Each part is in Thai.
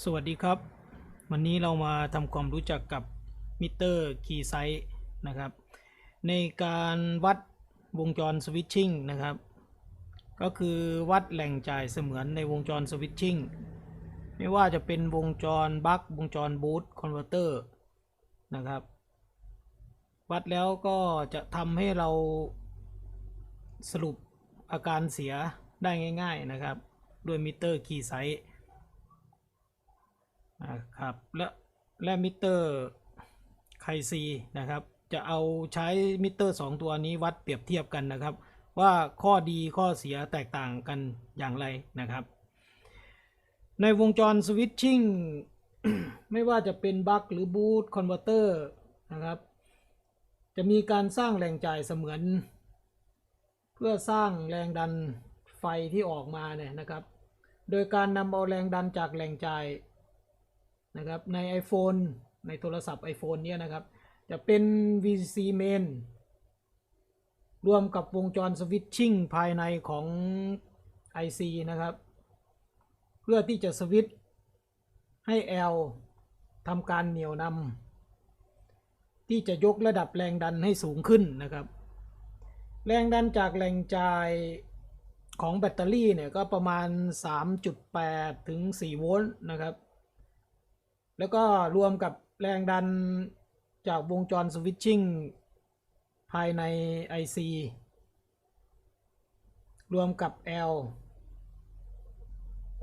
สวัสดีครับ วันนี้เรามาทำความรู้จักกับมิเตอร์คีย์ไซส์นะครับ ในการวัดวงจรสวิตชิ่งนะครับ ก็คือวัดแหล่งจ่ายเสมือนในวงจรสวิตชิ่งไม่ว่าจะเป็นวงจรบัควงจรบูตคอนเวอร์เตอร์นะครับ วัดแล้วก็จะทำให้เราสรุปอาการเสียได้ง่าย ๆนะครับ ด้วยมิเตอร์คีย์ไซส์ นะครับและและมิเตอร์ไคซีนะครับจะเอาใช้มิเตอร์ 2 ตัวนี้วัดเปรียบเทียบกันนะครับ ว่าข้อดีข้อเสียแตกต่างกันอย่างไรนะครับ ในวงจรสวิตชิ่งไม่ว่าจะเป็นบัคหรือบูตคอนเวอร์เตอร์นะครับ จะมีการสร้างแรงจ่ายเสมือน เพื่อสร้างแรงดันไฟที่ออกมาเนี่ยนะครับ โดยการนำเอาแรงดันจากแรงจ่าย นะครับใน iPhone ในโทรศัพท์ iPhone เนี่ยนะครับ จะเป็น VC main รวมกับวงจรสวิตชิ่งภายในของ IC นะครับ เพื่อที่จะสวิตช์ให้ L ทำการเหนี่ยวนำที่จะยกระดับแรงดันให้สูงขึ้นนะครับ แรงดันจากแรงจ่ายของแบตเตอรี่เนี่ยก็ประมาณ 3.8 ถึง 4 โวลต์นะครับ แล้วก็รวมกับแรงดันจากวงจรสวิตชิ่งภายใน IC รวมกับ L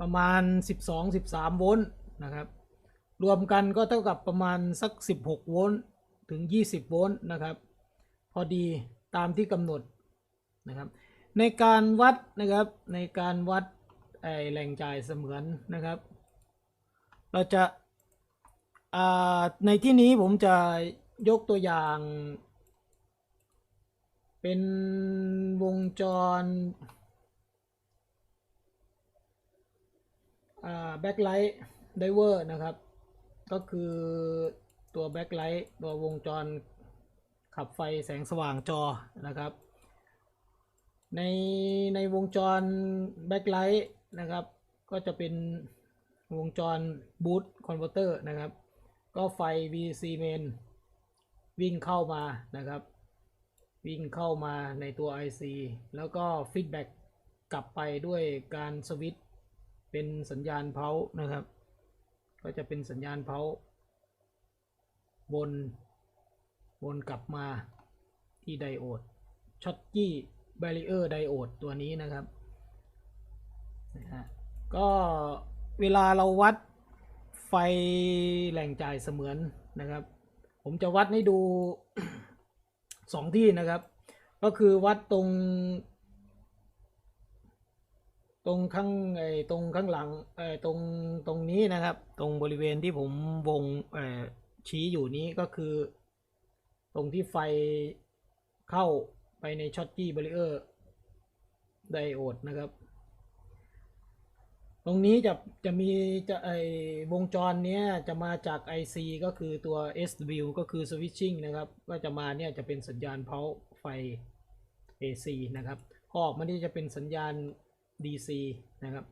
ประมาณ 12-13 โวลต์นะครับ รวมกันก็เท่ากับประมาณสัก 16 โวลต์ถึง 20 โวลต์นะครับ พอดีตามที่กำหนดนะครับ ในการวัดนะครับในการวัดไอแหล่งจ่ายเสมือนนะครับ เราจะ ในที่นี้ผมจะยกตัวอย่าง เป็นวงจรแบ็คไลท์ไดเวอร์นะครับ ก็คือตัวแบ็คไลท์ตัววงจรขับไฟแสงสว่างจอนะครับ ในในวงจรแบ็คไลท์นะครับ ก็จะเป็นวงจรบูตคอนเวอร์เตอร์นะครับ ก็ไฟ VC main วิ่งเข้ามานะครับ วิ่งเข้ามาในตัว IC แล้วก็ฟีดแบ็กกลับไปด้วยการสวิตช์เป็นสัญญาณเพานะครับ ก็จะเป็นสัญญาณเพาวนวนกลับมาที่ไดโอดช็อตกี้แบรีเออร์ไดโอดตัวนี้นะครับนะฮะก็เวลาเราวัด ไฟแหล่งจ่ายเสมือนนะครับ ผมจะวัดให้ดูสองที่นะครับ ก็คือวัดตรง ตรงข้างไอ้ตรงข้างหลังไอ้ตรงตรงนี้นะครับ ตรงบริเวณที่ผมวงเอ่อชี้อยู่นี้ก็คือ ตรงที่ไฟเข้าไปในช็อตกี้บริเออร์ไดโอดนะครับ ตรงนี้จะจะมีจะไอวงจรเนี้ยจะมาจาก IC ก็คือตัว SW ก็คือ switching นะครับ ก็จะมาเนี่ยจะเป็นสัญญาณเพาไฟ AC นะครับพอออกมานี่จะเป็นสัญญาณ DC นะครับ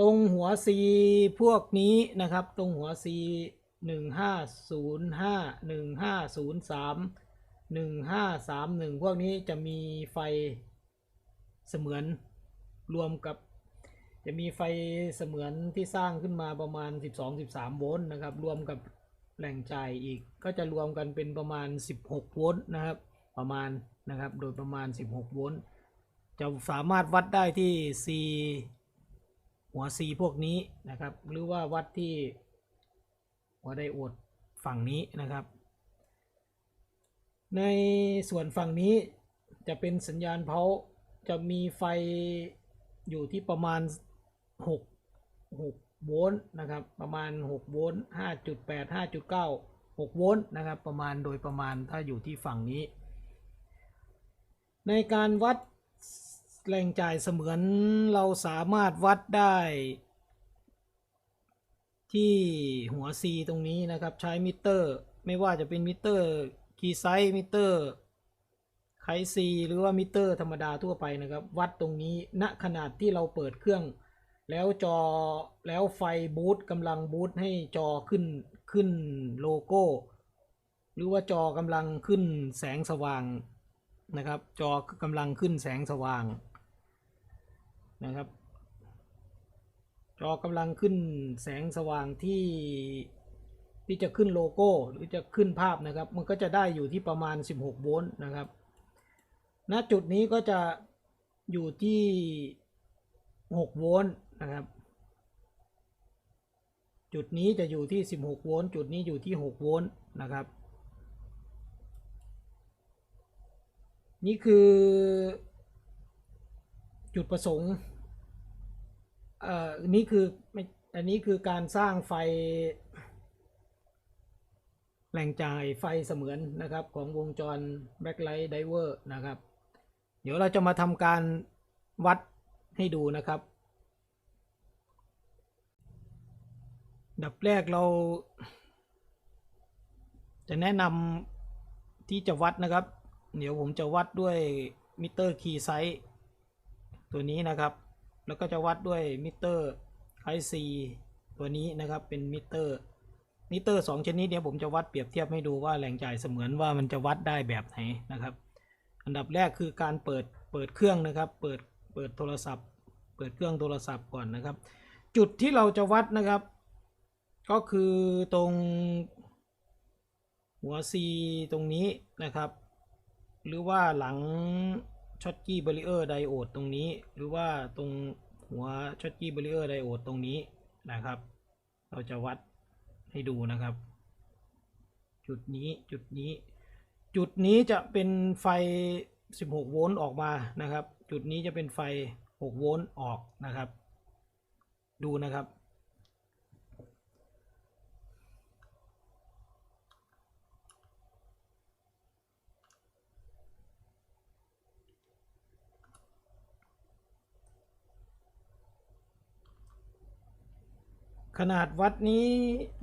ตรงหัว C พวกนี้นะครับ ตรงหัว C 1505 1503 1531 พวกนี้จะมีไฟเสมือนรวมกับ จะมีไฟเสมือนที่สร้างขึ้นมาประมาณ 12-13 โวลต์นะครับ รวมกับแหล่งจ่ายอีก ก็จะรวมกันเป็นประมาณ 16 โวลต์นะครับ ประมาณนะครับ โดยประมาณ 16 โวลต์ จะสามารถวัดได้ที่ C หัว C พวกนี้นะครับ หรือว่าวัดที่หัวไดโอดฝั่งนี้นะครับ ในส่วนฝั่งนี้จะเป็นสัญญาณเพาจะมีไฟอยู่ที่ประมาณ 6 6โวลต์นะครับ ประมาณ6โวลต์5.8 5.9 6โวลต์นะครับ ประมาณโดยประมาณถ้าอยู่ที่ฝั่งนี้ ในการวัดแรงจ่ายเสมือนเราสามารถวัดได้ ที่หัว C ตรงนี้นะครับใช้มิเตอร์ ไม่ว่าจะเป็นมิเตอร์คีไซส์มิเตอร์ไคซีหรือว่ามิเตอร์ธรรมดาทั่วไปนะครับ วัดตรงนี้ณขนาดที่เราเปิดเครื่อง แล้วจอแล้วไฟบูตกำลังบูตให้จอขึ้นขึ้นโลโก้ หรือว่าจอกำลังขึ้นแสงสว่างนะครับ จอกำลังขึ้นแสงสว่างนะครับ จอกำลังขึ้นแสงสว่างที่ที่จะขึ้นโลโก้หรือจะขึ้นภาพนะครับ มันก็จะได้อยู่ที่ประมาณ 16 โวลต์นะครับ ณจุดนี้ก็จะอยู่ที่ 6 โวลต์ นะครับ จุดนี้จะอยู่ที่ 16 โวลต์ จุดนี้อยู่ที่ 6 โวลต์นะครับ นี่คือจุดประสงค์เอ่อนี้คือไม่อันนี้คือการสร้างไฟแหล่งจ่ายไฟเสมือนนะครับของวงจร backlight diver นะครับ เดี๋ยวเราจะมาทำการวัดให้ดูนะครับ ดับแรกเรา จะแนะนำที่จะวัดนะครับ เดี๋ยวผมจะวัดด้วยมิเตอร์คีย์ไซส์ตัวนี้นะครับ แล้วก็จะวัดด้วยมิเตอร์ไอซีตัวนี้นะครับเป็นมิเตอร์มิเตอร์สองชนิดเนี้ยผมจะวัดเปรียบเทียบให้ดูว่าแหล่งจ่ายเสมือนว่ามันจะวัดได้แบบไหนนะครับ อันดับแรกคือการเปิดเปิดเครื่องนะครับ เปิดเปิดโทรศัพท์ เปิดเครื่องโทรศัพท์ก่อนนะครับ จุดที่เราจะวัดนะครับ ก็คือตรงหัว C ตรงนี้นะครับ หรือว่าหลังช็อตกี้เบรีเออร์ไดโอดตรงนี้ หรือว่าตรงหัวช็อตกี้เบรีเออร์ไดโอดตรงนี้นะครับ เราจะวัดให้ดูนะครับ จุดนี้จุดนี้ จุดนี้จะเป็นไฟ 16 โวลต์ออกมานะครับ จุดนี้จะเป็นไฟ 6 โวลต์ออกนะครับ ดูนะครับ ขนาดวัดนี้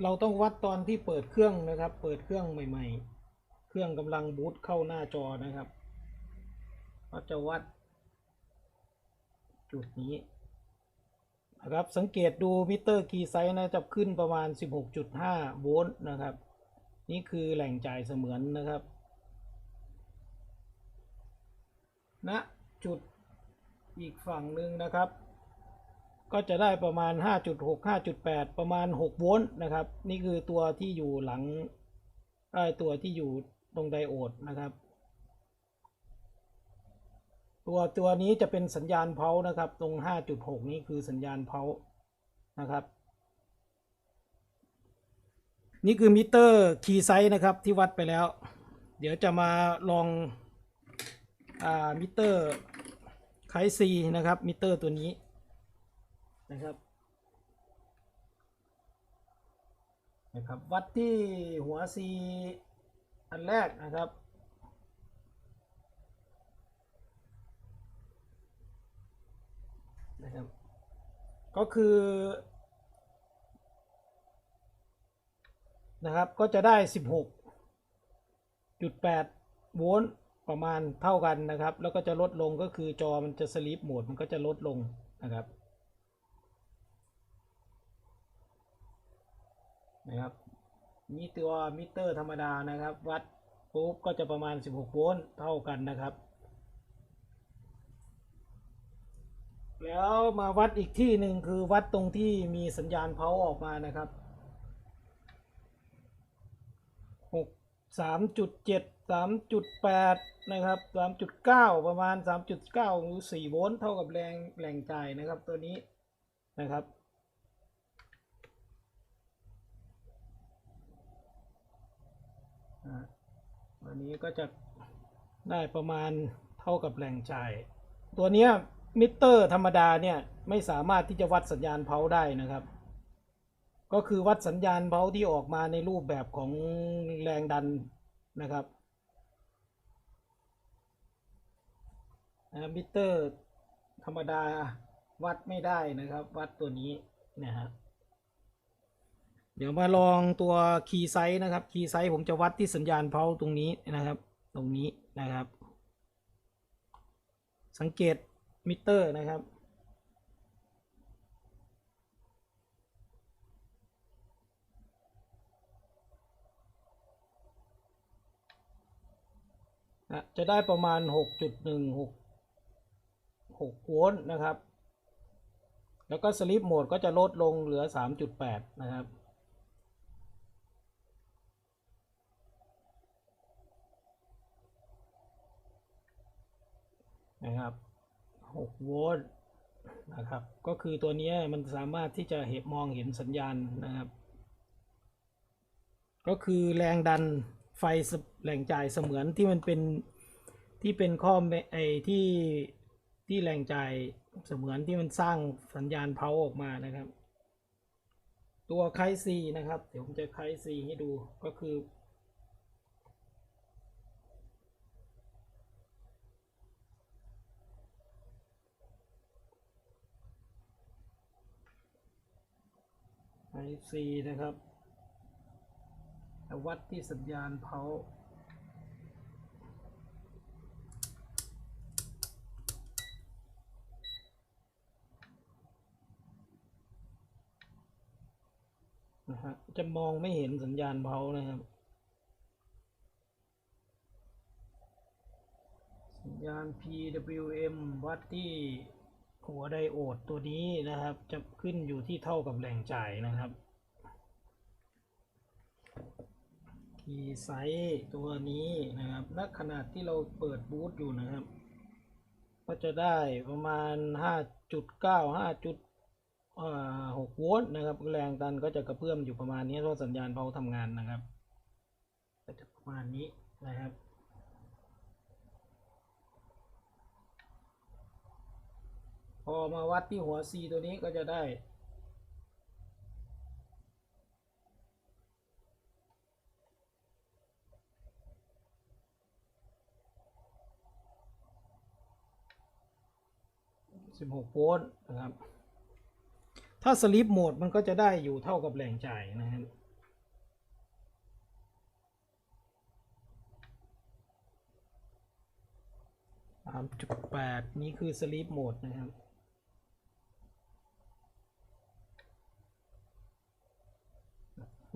เราต้องวัดตอนที่เปิดเครื่องนะครับ เปิดเครื่องใหม่ ๆ เครื่องกำลังบูตเข้าหน้าจอนะครับเราจะวัด จุดนี้นะครับสังเกตดูมิเตอร์คีย์ไซส์นะจะขึ้นประมาณ 16.5 โวลต์นะครับ นี่คือแหล่งจ่ายเสมือนนะครับณนะจุดอีกฝั่งหนึ่งนะครับ ก็จะได้ประมาณ 5.6 5.8 ประมาณ 6 โวลต์นะครับ นี่คือตัวที่อยู่หลังตัวที่อยู่ตรงไดโอดนะครับ ตัวตัวนี้จะเป็นสัญญาณเพานะครับ ตรง 5.6 นี้คือสัญญาณเพานะครับ นี่คือมิเตอร์คีไซส์นะครับที่วัดไปแล้ว เดี๋ยวจะมาลองอมิเตอร์ไคซีนะครับมิเตอร์ตัวนี้ นะครับนะครับ วัดที่หัว C อันแรกนะครับ นะครับ ก็คือนะครับก็จะได้ 16.8 โวลต์ประมาณเท่ากันนะครับ แล้วก็จะลดลงก็คือจอมันจะสลิปโหมดมันก็จะลดลงนะครับ นะครับนี่ตัวมิเตอร์ธรรมดานะครับ วัดปุ๊บก็จะประมาณ 16 โวลต์เท่ากันนะครับ แล้วมาวัดอีกที่หนึ่งคือวัดตรงที่มีสัญญาณเพาออกมานะครับ 6 3.7 3.8 นะครับ 3.9 ประมาณ 3.9หรือ4โวลต์เท่ากับแรงแรงจ่ายนะครับตัวนี้นะครับ อ่า วันนี้ก็จะได้ประมาณเท่ากับแหล่งจ่าย ตัวนี้มิเตอร์ธรรมดาเนี่ยไม่สามารถที่จะวัดสัญญาณเพาได้นะครับ ก็คือวัดสัญญาณเพาที่ออกมาในรูปแบบของแรงดันนะครับมิเตอร์ธรรมดาวัดไม่ได้นะครับ วัดตัวนี้นะฮะ เดี๋ยวมาลองตัวคีย์ไซส์นะครับคีย์ไซส์ผมจะวัดที่สัญญาณเพาตรงนี้นะครับ ตรงนี้นะครับ สังเกตมิเตอร์นะครับจะได้ประมาณ 6.16 6โวลต์นะครับ แล้วก็สลิปโหมดก็จะลดลงเหลือ 3.8 นะครับ 6 โวลต์นะครับ ก็คือตัวนี้มันสามารถที่จะเห็นมองเห็นสัญญาณนะครับ ก็คือแรงดันไฟสแรงจ่ายเสมือนที่มันเป็นที่เป็นข้อไอที่ที่แรงจ่ายเสมือนที่มันสร้างสัญญาณเพาออกมานะครับ ตัวไคซีนะครับ เดี๋ยวผมจะไคซีให้ดูก็คือ ไอซีนะครับวัดที่สัญญาณเพานะฮะจะมองไม่เห็นสัญญาณเพานะครับ สัญญาณ PWM วัดที่ หัวไดโอดตัวนี้นะครับ จะขึ้นอยู่ที่เท่ากับแรงจ่ายนะครับ ทีไซส์ตัวนี้นะครับณขนาดที่เราเปิดบูทอยู่นะครับ ก็จะได้ประมาณ 5.9 5จุด6โวลต์นะครับ แรงดันก็จะกระเพื่อมอยู่ประมาณนี้เพราะสัญญาณเบาทำงานนะครับก็จะประมาณนี้นะครับ พอมาวัดที่หัว C ตัวนี้ก็จะได้ 16 โวลต์นะครับ ถ้าสลิปโหมดมันก็จะได้อยู่เท่ากับแรงจ่ายนะครับสามจุดแปดนี่คือสลิปโหมดนะครับ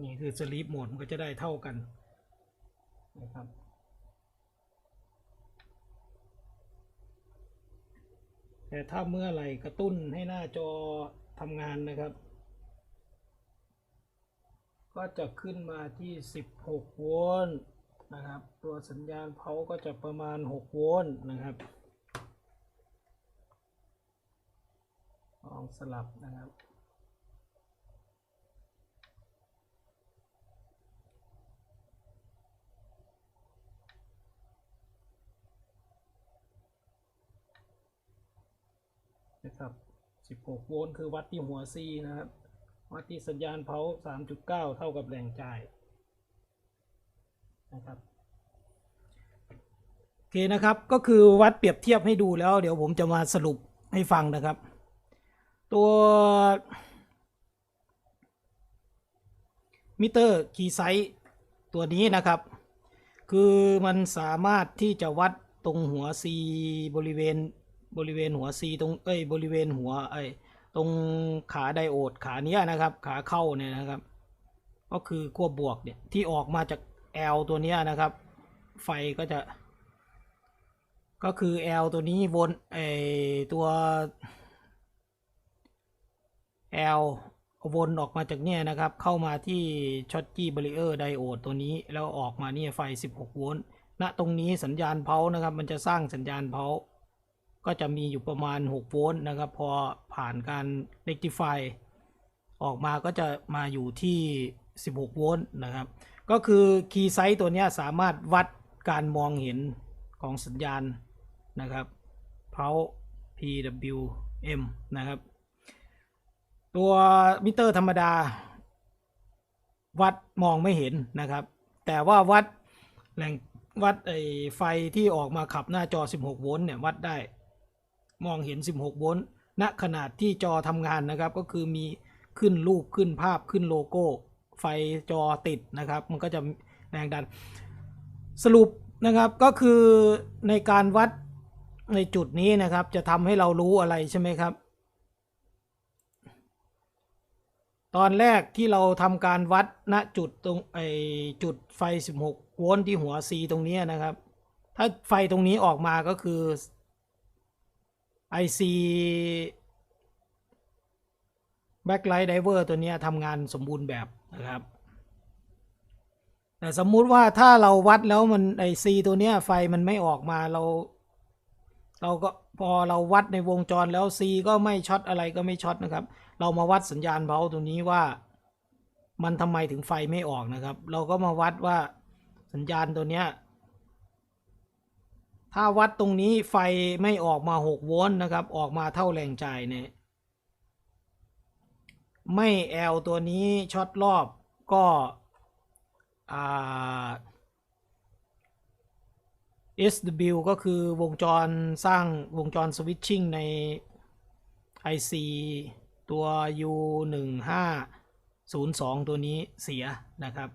นี่คือสลีปโหมดมันก็จะได้เท่ากันนะครับแต่ถ้าเมื่อไหร่กระตุ้นให้หน้าจอทำงานนะครับ ก็จะขึ้นมาที่ 16 โวลต์นะครับ ตัวสัญญาณเพาก็จะประมาณ 6 โวลต์นะครับลองสลับนะครับ นะครับ 16 โวลต์คือวัดที่หัว C นะครับ วัดที่สัญญาณเพา3.9 เท่ากับแรงจ่ายนะครับโอเคนะครับก็คือวัดเปรียบเทียบให้ดูแล้ว เดี๋ยวผมจะมาสรุปให้ฟังนะครับ ตัวมิเตอร์คีไซส์ตัวนี้นะครับ คือมันสามารถที่จะวัดตรงหัว C บริเวณ บริเวณหัว C ตรงเอ้ยบริเวณหัวไอ้ยตรงขาไดโอดขาเนี้ยนะครับ ขาเข้าเนี่ยนะครับ ก็คือขั้วบวกเนี่ยที่ออกมาจาก L ตัวเนี้ยนะครับ ไฟก็จะ ก็คือ L ตัวนี้วนไอตัว L วนออกมาจากเนี่ยนะครับ เข้ามาที่ช็อตจี้บริเออร์ไดโอดตัวนี้ แล้วออกมาเนี่ยไฟ 16 โวลต์ณตรงนี้สัญญาณเพานะครับ มันจะสร้างสัญญาณเพา ก็จะมีอยู่ประมาณ 6 โวลต์นะครับ พอผ่านการ rectify ออกมาก็จะมาอยู่ที่ 16 โวลต์นะครับ ก็คือคีย์ไซต์ตัวนี้สามารถวัดการมองเห็นของสัญญาณนะครับเพา PWM นะครับ ตัวมิเตอร์ธรรมดา วัดมองไม่เห็นนะครับ แต่ว่าวัดแหล่งวัดไอไฟที่ออกมาขับหน้าจอ 16 โวลต์เนี่ย วัดได้ มองเห็น 16 โวลต์ณขนาดที่จอทำงานนะครับ ก็คือมีขึ้นรูปขึ้นภาพขึ้นโลโก้ ไฟจอติดนะครับ มันก็จะแรงดัน สรุปนะครับก็คือในการวัดในจุดนี้นะครับ จะทำให้เรารู้อะไรใช่ไหมครับ ตอนแรกที่เราทำการวัดณจุดตรงไอจุดไฟ 16 โวลต์ที่หัว C ตรงนี้นะครับ ถ้าไฟตรงนี้ออกมาก็คือ IC backlight driver ตัวนี้ทำงานสมบูรณ์แบบนะครับ แต่สมมุติว่าถ้าเราวัดแล้วมันไอซีตัวนี้ไฟมันไม่ออกมาเรา เราก็พอเราวัดในวงจรแล้ว C ก็ไม่ช็อตอะไรก็ไม่ช็อตนะครับ เรามาวัดสัญญาณเบาตัวนี้ว่ามันทำไมถึงไฟไม่ออกนะครับ เราก็มาวัดว่าสัญญาณตัวเนี้ย ถ้าวัดตรงนี้ไฟไม่ออกมา6โวลต์นะครับ ออกมาเท่าแรงจ่ายเนี่ยไม่ L ตัวนี้ช็อตรอบก็ SW ก็คือวงจรสร้างวงจรสวิตชิ่งใน IC ตัว U1502 ตัวนี้เสียนะครับ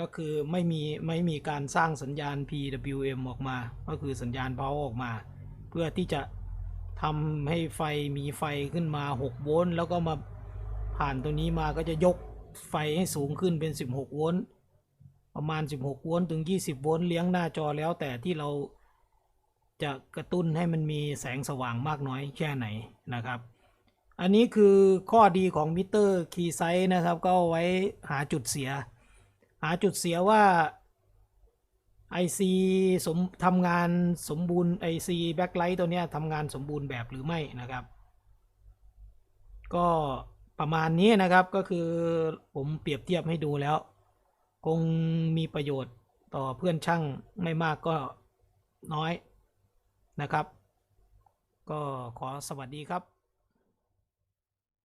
ก็คือไม่มีไม่มีการสร้างสัญญาณ PWM ออกมา ก็คือสัญญาณ power ออกมา เพื่อที่จะทำให้ไฟมีไฟขึ้นมา 6 โวลต์แล้วก็มาผ่านตัวนี้มาก็จะยกไฟให้สูงขึ้นเป็น 16 โวลต์ประมาณ 16 โวลต์ถึง 20 โวลต์เลี้ยงหน้าจอแล้วแต่ที่เราจะกระตุ้นให้มันมีแสงสว่างมากน้อยแค่ไหนนะครับ อันนี้คือข้อดีของมิเตอร์คีย์ไซส์นะครับ ก็ไว้หาจุดเสีย หาจุดเสียว่า IC สมทำงานสมบูรณ์ IC backlight ตัวเนี้ยทำงานสมบูรณ์แบบหรือไม่นะครับ ก็ประมาณนี้นะครับก็คือผมเปรียบเทียบให้ดูแล้ว คงมีประโยชน์ต่อเพื่อนช่างไม่มากก็น้อยนะครับ ก็ขอสวัสดีครับ